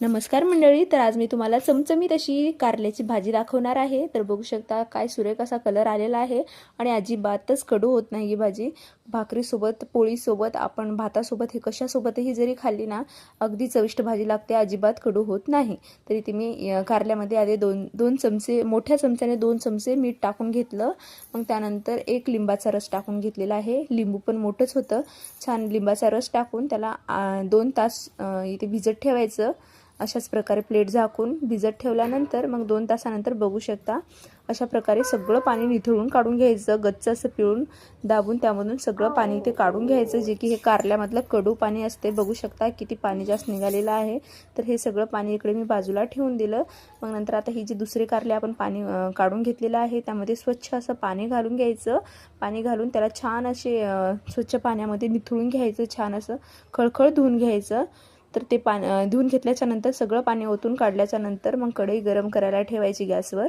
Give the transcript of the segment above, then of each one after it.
नमस्कार मंडळी तर आज मी तुम्हाला चमचमीत अशी कारल्याची भाजी दाखवणार आहे. तर बघू शकता काय सुरेख असा कलर आलेला आहे आणि अजिबातच कडू होत नाही ही भाजी. भाकरीसोबत पोळीसोबत आपण भातासोबत हे कशासोबतही जरी खाल्ली ना अगदी चविष्ट भाजी लागते अजिबात कडू होत नाही. तर इथे मी कारल्यामध्ये आधी दोन दोन चमचे मोठ्या चमच्याने दोन चमचे मीठ टाकून घेतलं. मग त्यानंतर एक लिंबाचा रस टाकून घेतलेला आहे. लिंबू पण मोठंच होतं. छान लिंबाचा रस टाकून त्याला दोन तास इथे भिजत ठेवायचं. अशाच प्रकारे प्लेट झाकून भिजत ठेवल्यानंतर मग दोन तासानंतर बघू शकता. अशा प्रकारे सगळं पाणी निथळून काढून घ्यायचं गच्च असं पिळून दाबून त्यामधून सगळं पाणी इथे काढून घ्यायचं जे की हे कारल्यामधलं कडू पाणी असते. बघू शकता किती पाणी जास्त निघालेलं आहे. तर हे सगळं पाणी इकडे मी बाजूला ठेवून दिलं. मग नंतर आता ही जी दुसरी कारले आपण पाणी काढून घेतलेलं आहे त्यामध्ये स्वच्छ असं पाणी घालून घ्यायचं. पाणी घालून त्याला छान असे स्वच्छ पाण्यामध्ये निथळून घ्यायचं छान असं खळखळ धुवून घ्यायचं. तर ते पाणी धुवून घेतल्याच्या नंतर सगळं पाणी ओतून काढल्याच्या नंतर मग कढई गरम करायला ठेवायची गॅसवर.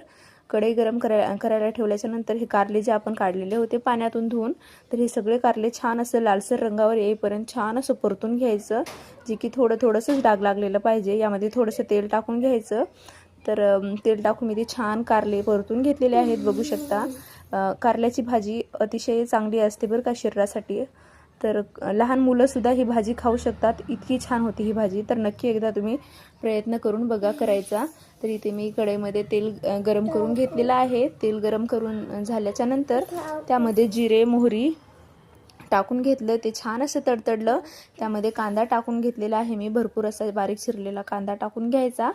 कढई गरम कराय करायला ठेवल्याच्या नंतर हे कारले जे आपण काढलेले होते पाण्यातून धुवून तर हे सगळे कारले छान असं लालसर रंगावर येईपर्यंत छान असं परतून घ्यायचं जे की थोडं थोडंसंच डाग लागलेलं पाहिजे. यामध्ये थोडंसं तेल टाकून घ्यायचं. तर तेल टाकून मी ते छान कारले परतून घेतलेले आहेत. बघू शकता कारल्याची भाजी अतिशय चांगली असते बरं का शरीरासाठी. तर लहान मुलंसुद्धा ही भाजी खाऊ शकतात. इतकी छान होती ही भाजी. तर नक्की एकदा तुम्ही प्रयत्न करून बघा करायचा. तर इथे मी कढईमध्ये तेल गरम करून घेतलेलं आहे. तेल गरम करून झाल्याच्यानंतर त्यामध्ये जिरे मोहरी टाकून घेतलं ते छान असं तडतडलं. त्यामध्ये कांदा टाकून घेतलेला आहे मी. भरपूर असा बारीक चिरलेला कांदा टाकून घ्यायचा.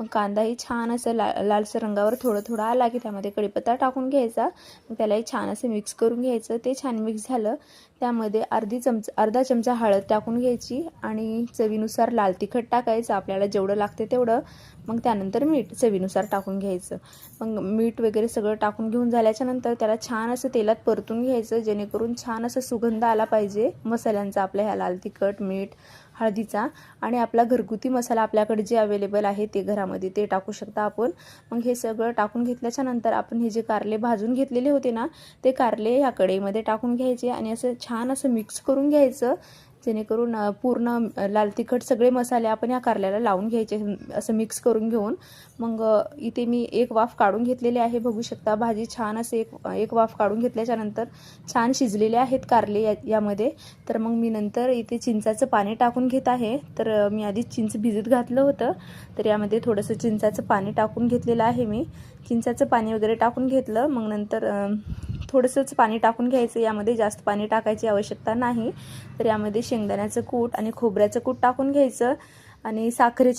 मग कांदाही छान असं ला लालसर रंगावर थोडं थोडं आला की त्यामध्ये कढीपत्ता टाकून घ्यायचा. मग त्यालाही छान असं मिक्स करून घ्यायचं. ते छान मिक्स झालं. त्यामध्ये अर्धी चमचा अर्धा चमचा हळद टाकून घ्यायची आणि चवीनुसार लाल तिखट टाकायचं. आपल्याला जेवढं लागते तेवढं. मग त्यानंतर मीठ चवीनुसार टाकून घ्यायचं. मग मीठ वगैरे सगळं टाकून घेऊन झाल्याच्यानंतर त्याला छान असं तेलात परतून घ्यायचं जेणेकरून छान असं सुगंध आला पाहिजे मसाल्यांचा आपल्या ह्या लाल तिखट मीठ हळदीचा. आणि आपला घरगुती मसाला आपल्याकडे जे अवेलेबल आहे ते घरामध्ये ते टाकू शकता आपण. मग हे सगळं टाकून घेतल्याच्या नंतर आपण हे जे कारले भाजून घेतलेले होते ना ते कारले ह्या कढईमध्ये टाकून घ्यायचे आणि असं छान असं मिक्स करून घ्यायचं. जेणेकरून पूर्ण लाल तिखट सगळे मसाले आपण या कारल्याला लावून घ्यायचे असं मिक्स करून घेऊन. मग इथे मी एक वाफ काढून घेतलेली आहे. बघू शकता भाजी छान असे एक एक वाफ काढून घेतल्याच्या नंतर छान शिजलेले आहेत कारले या यामध्ये. तर मग मी नंतर इथे चिंचाचं पाणी टाकून घेत आहे. तर मी आधी चिंच भिजत घातलं होतं. तर यामध्ये थोडंसं चिंचाचं पाणी टाकून घेतलेलं आहे मी. चिंचाचं पाणी वगैरे टाकून घेतलं. मग नंतर थोडंसंच पाणी टाकून घ्यायचं. यामध्ये जास्त पाणी टाकायची आवश्यकता नाही. तर यामध्ये शेंगदाण्याचं कूट आणि खोबऱ्याचं कूट टाकून घ्यायचं आणि साखरेचे